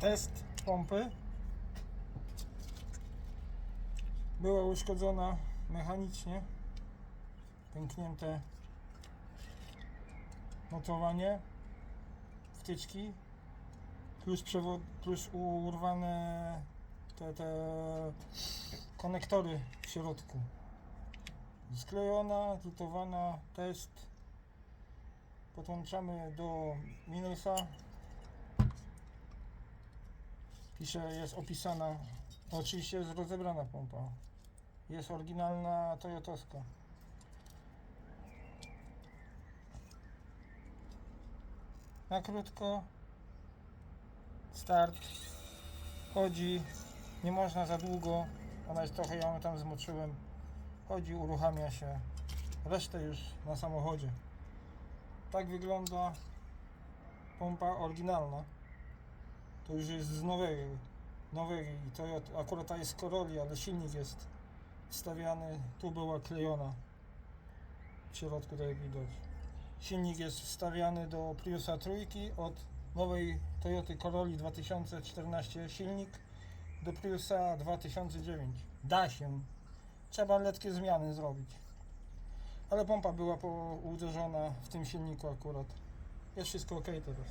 Test pompy. Była uszkodzona mechanicznie. Pęknięte mocowanie, wtyczki, plus, przewod, plus urwane te, te konektory w środku. Sklejona, lutowana, test. Podłączamy do minusa. Pisze, jest opisana. Oczywiście jest rozebrana pompa. Jest oryginalna Toyotowska. Na krótko. Start. Chodzi. Nie można za długo. Ona jest trochę, ja ją tam zmoczyłem. Chodzi, uruchamia się. Resztę już na samochodzie. Tak wygląda pompa oryginalna. To już jest z nowej, nowej Toyota. Akurat ta jest Corolli, ale silnik jest wstawiany. Tu była klejona. W środku tutaj widać. Silnik jest wstawiany do Priusa trójki od nowej Toyoty Corolli 2014 silnik do Priusa 2009. Da się. Trzeba letkie zmiany zrobić. Ale pompa była uderzona w tym silniku akurat. Jest wszystko ok teraz.